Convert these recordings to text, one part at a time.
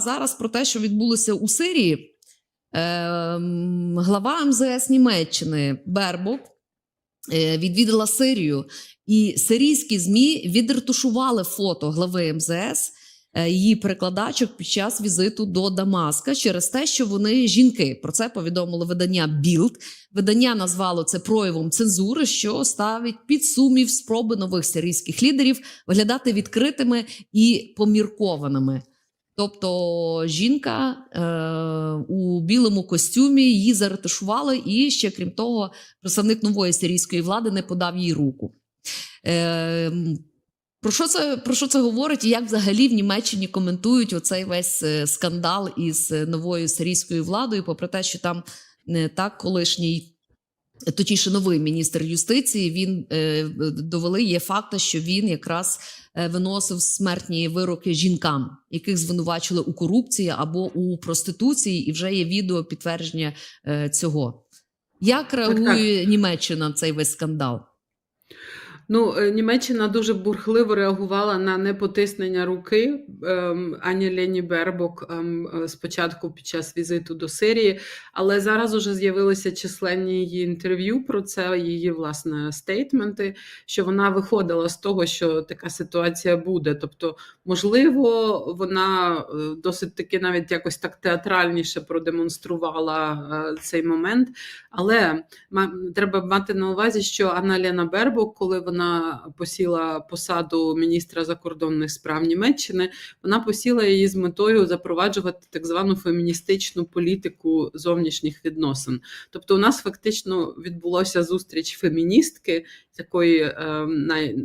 зараз про те, що відбулося у Сирії. Ем, глава МЗС Німеччини Бербок е, відвідала Сирію, і сирійські ЗМІ відретушували фото глави МЗС, е, її перекладачок під час візиту до Дамаска через те, що вони жінки. Про це повідомило видання Білд. Видання назвало це проявом цензури, що ставить під сумнів спроби нових сирійських лідерів виглядати відкритими і поміркованими. Тобто жінка е, у білому костюмі її заретушували, і ще крім того, представник нової сирійської влади не подав їй руку. Е, про що це про що це говорить? І як взагалі в Німеччині коментують оцей весь е, скандал із новою сирійською владою, попри те, що там не так колишній. Точніше, новий міністр юстиції він е, довели є факта, що він якраз е, виносив смертні вироки жінкам, яких звинувачили у корупції або у проституції, і вже є відео підтвердження е, цього. Як реагує Німеччина на цей весь скандал? Ну, е, Німеччина дуже бурхливо реагувала на непотиснення руки ем, Ані Лені Бербок ем, е, спочатку під час візиту до Сирії, але зараз уже з'явилися численні її інтерв'ю про це, її власне стейтменти, що вона виходила з того, що така ситуація буде. Тобто, можливо, вона е, досить таки навіть якось так театральніше продемонструвала цей момент. Але треба мати на увазі, що Анна Лена Бербок, коли вона посіла посаду міністра закордонних справ Німеччини, вона посіла її з метою запроваджувати так звану феміністичну політику зовнішніх відносин. Тобто, у нас фактично відбулося зустріч феміністки, такої е, най,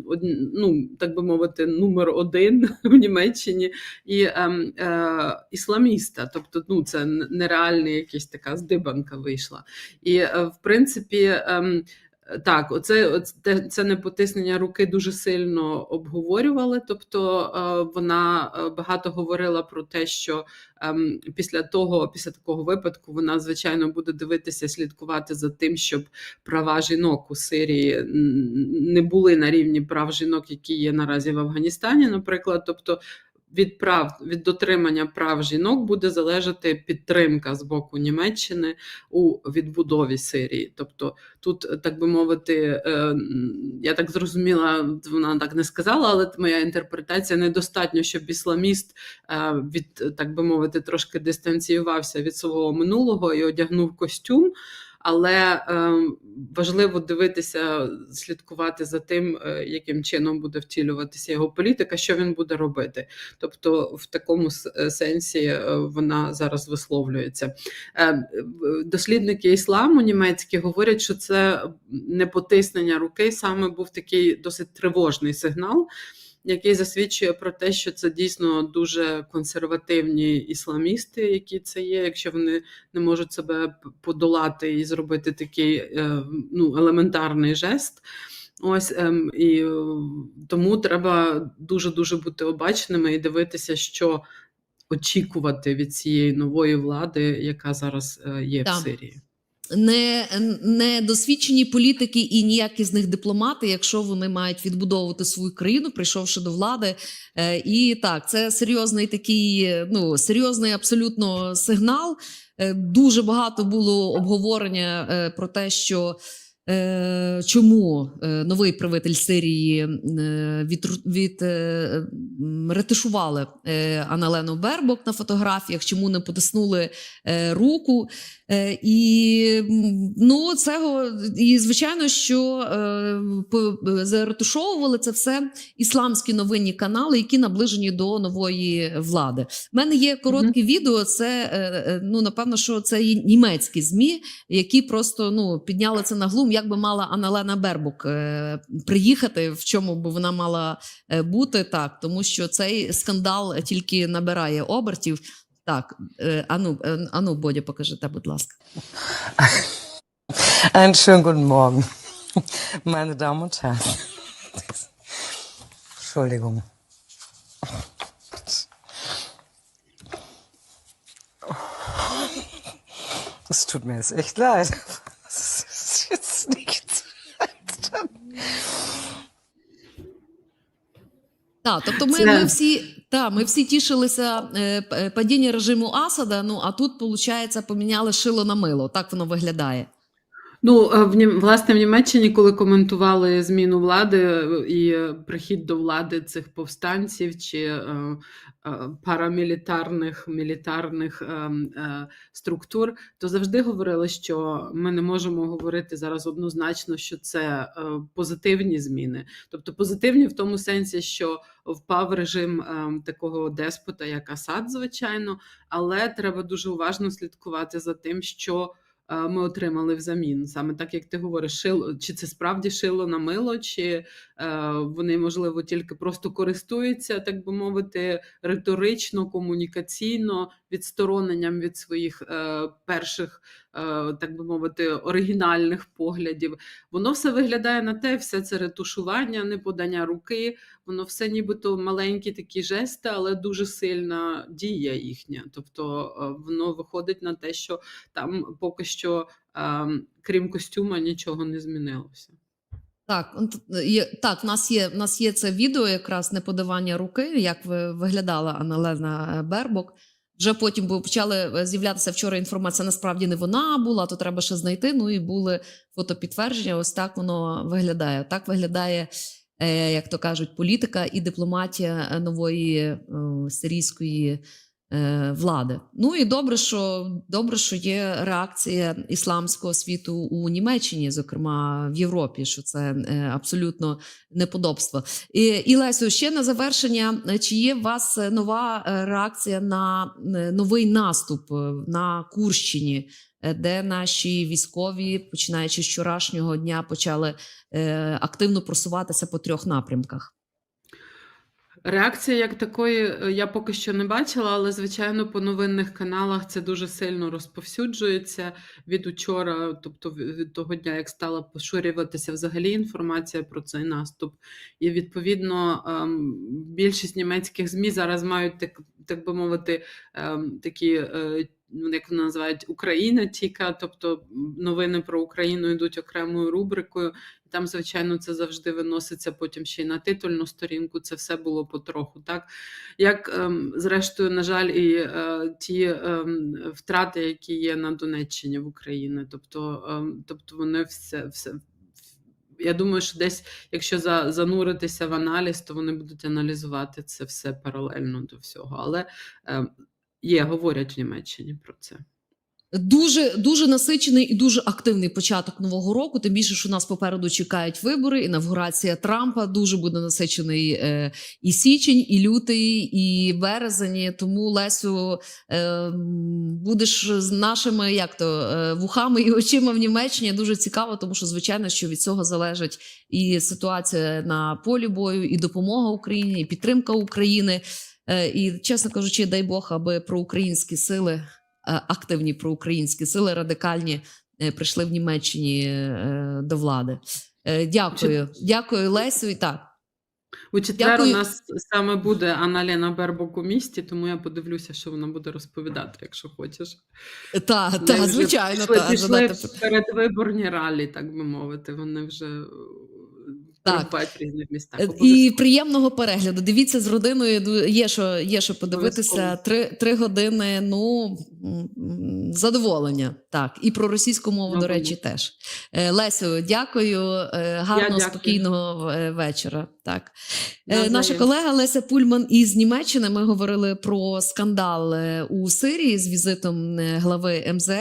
ну, так би мовити, номер один в Німеччині, і е, е, ісламіста. Тобто, ну це нереальна якась така здибанка вийшла. І е, в принципі. ем, Так, оце, це непотиснення руки дуже сильно обговорювали. Тобто е, вона е, багато говорила про те, що ем, після того, після такого випадку, вона звичайно буде дивитися, слідкувати за тим, щоб права жінок у Сирії не були на рівні прав жінок, які є наразі в Афганістані, наприклад. Тобто від прав від дотримання прав жінок буде залежати підтримка з боку Німеччини у відбудові Сирії. Тобто, тут, так би мовити, е, я так зрозуміла, вона так не сказала, але моя інтерпретація недостатньо, щоб ісламіст е, від так би мовити, трошки дистанціювався від свого минулого і одягнув костюм. Але е, важливо дивитися, слідкувати за тим, е, яким чином буде втілюватися його політика, що він буде робити. Тобто, в такому е, сенсі е, вона зараз висловлюється. Е, Дослідники ісламу німецькі говорять, що це непотиснення руки саме був такий досить тривожний сигнал. Який засвідчує про те, що це дійсно дуже консервативні ісламісти, які це є, якщо вони не можуть себе подолати і зробити такий е, ну, елементарний жест. Ось ем, і е, тому треба дуже дуже бути обачними і дивитися, що очікувати від цієї нової влади, яка зараз е, є Так. в Сирії. Не, не досвідчені політики і ніякі з них дипломати, якщо вони мають відбудовувати свою країну, прийшовши до влади. Е, І так, це серйозний такий, ну серйозний абсолютно сигнал. Е, Дуже багато було обговорення е, про те, що. Е, чому е, новий правитель Сирії е, від, від, ретушували Аналену Бербок на фотографіях, чому не потиснули руку? І ну, цього, і звичайно, що заретушовували це все ісламські новинні канали, які наближені до нової влади. У мене є коротке відео. Це е, е, ну напевно, що це німецькі змі, які просто ну підняли це на глум, як би мала Аналена Бербук е, приїхати, в чому би вона мала е, бути так, тому що цей скандал тільки набирає обертів. Так, е, ану, ану, Бодя, покажите, будь ласка. Einen schönen guten Morgen, meine Damen und Herren. Entschuldigung. Es tut mir jetzt echt leid. Так, тобто ми, ми всі та ми всі тішилися е, падіння режиму Асада. Ну а тут, виходить, поміняли шило на мило. Так воно виглядає. Ну, е, в власне, в Німеччині, коли коментували зміну влади е, і е, прихід до влади цих повстанців чи парамілітарних мілітарних структур, то завжди говорили, що ми не можемо говорити зараз однозначно, що це позитивні зміни. Тобто позитивні в тому сенсі, що впав режим такого деспота, як Асад, звичайно, але треба дуже уважно слідкувати за тим, що ми отримали взамін. Саме так, як ти говориш, шило, чи це справді шило на мило, чи е, вони, можливо, тільки просто користуються, так би мовити, риторично, комунікаційно, відстороненням від своїх е, перших, е, так би мовити, оригінальних поглядів. Воно все виглядає на те, все це ретушування, неподання руки, воно все нібито маленькі такі жести, але дуже сильна дія їхня. Тобто е, воно виходить на те, що там поки що, е, крім костюма, нічого не змінилося. Так, он є, так, в нас є в нас є це відео, якраз неподавання руки, як ви виглядала Анна Бербок. Вже потім почали е, з'являтися вчора інформація. Насправді не вона була, то треба ще знайти. Ну і були фотопідтвердження. Ось так воно виглядає. Так виглядає, е, як то кажуть, політика і дипломатія е, нової е, сирійської е, влади. Ну і добре, що добре, що є реакція ісламського світу у Німеччині, зокрема в Європі, що це е, абсолютно неподобство. І, і Лесю, ще на завершення, е, чи є у вас е, нова е, реакція на е, новий наступ е, на Курщині? е, Де наші військові, починаючи з вчорашнього дня, почали е, активно просуватися по трьох напрямках? Реакції як такої е, я поки що не бачила, але звичайно по новинних каналах це дуже сильно розповсюджується від учора, тобто від того дня, як стала поширюватися взагалі інформація про цей наступ. І відповідно ем, більшість німецьких ЗМІ зараз мають так, так би мовити, ем, такі. Е, ну, Як називають Україна тіка, тобто новини про Україну йдуть окремою рубрикою, там, звичайно, це завжди виноситься потім ще й на титульну сторінку. Це все було потроху. Так як ем, зрештою, на жаль, і е, ті ем, втрати, які є на Донеччині в Україні, тобто, ем, тобто вони все, все. Я думаю, що десь, якщо за, зануритися в аналіз, то вони будуть аналізувати це все паралельно до всього. Але ем, є, говорять в Німеччині про це. Дуже дуже насичений і дуже активний початок нового року. Тим більше, що нас попереду чекають вибори. Інавгурація Трампа дуже буде насичений е, і січень, і лютий, і березень. Тому Лесю е, будеш з нашими як то е, вухами і очима в Німеччині. Дуже цікаво, тому що звичайно, що від цього залежить і ситуація на полі бою, і допомога Україні, і підтримка України. Е, і чесно кажучи, дай Бог, аби проукраїнські сили е, активні проукраїнські сили радикальні е, прийшли в Німеччині до влади. Дякую, дякую, Лесю. І так, У четвер Дякую. у нас саме буде Анна Лена Бербок у місті, тому я подивлюся, що вона буде розповідати, якщо хочеш. та, та, звичайно, пішли, та, пішли задати передвиборні ралі, так би мовити. Вони вже Так. в різних містах. Е, І приємного перегляду. Дивіться з родиною. Є що, є що подивитися. Три, три години. Ну задоволення. Так, і про російську мову, до речі, теж. Е, Лесю, дякую. Е, Гарного, спокійного вечора. Так. Наша колега Леся Пульман із Німеччини. Ми говорили про скандал у Сирії з візитом глави МЗС